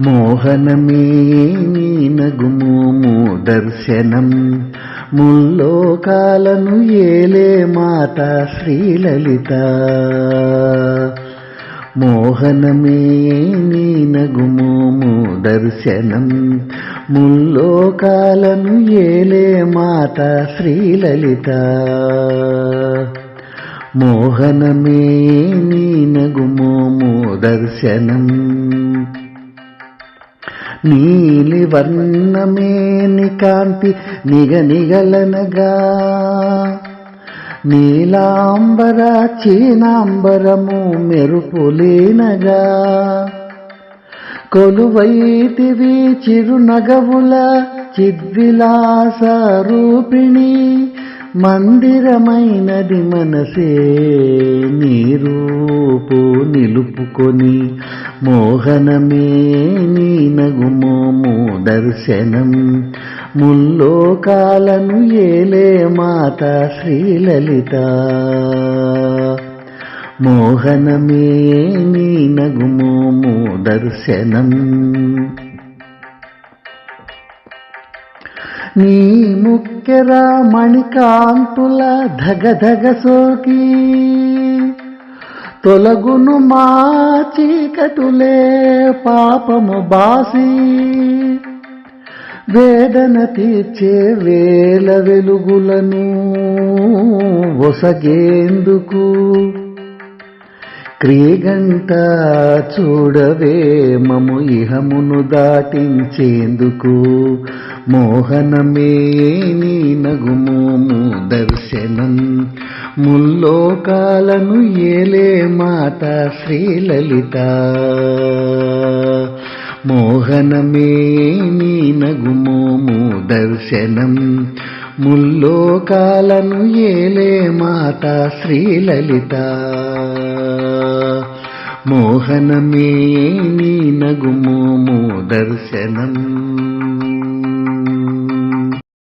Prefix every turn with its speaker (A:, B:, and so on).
A: మోహనమే నీ నగుమోము దర్శనం ముల్లోకాలను ఏలే మాత శ్రీలలిత. మోహనమే నీ నగుమోము దర్శనం ముల్లోకాలను ఏలే మాత శ్రీలలిత. మోహనమే నీ నగుమోము దర్శనం నీలి వర్ణమేని కాంతి నిగ నిగలనగా నీలాంబర చీనాంబరము మెరుపులేనగా. కొలువైతివి చిరునగవుల చిద్విలాస రూపిణి మందిరమైనది మనసే నీరూపు నిలుపుకొని మోహనమే నీ దర్శనం. ముల్లోకాలను ఏలే మాత శ్రీలలిత. మోహనమే నీ నగుమోము దర్శనం. నీ ముఖ్యర మణికాంతుల ధగధగ సోకి. తొలగును మా చీకటులే పాపము బాసీ. వేదన తీర్చే వేల వెలుగులను ఒసగేందుకు క్రియగంట చూడవే మము ఇహమును దాటించేందుకు మోహనమే నీ నగుమోము దర్శనం. ముల్లోకాలను ఏలే మాత శ్రీలలిత. మోహనమే నీ నగుమోము దర్శనం. ముల్లోకాలను ఏలే మాత శ్రీలలిత. మోహనమే నీ నగుమోము దర్శనం.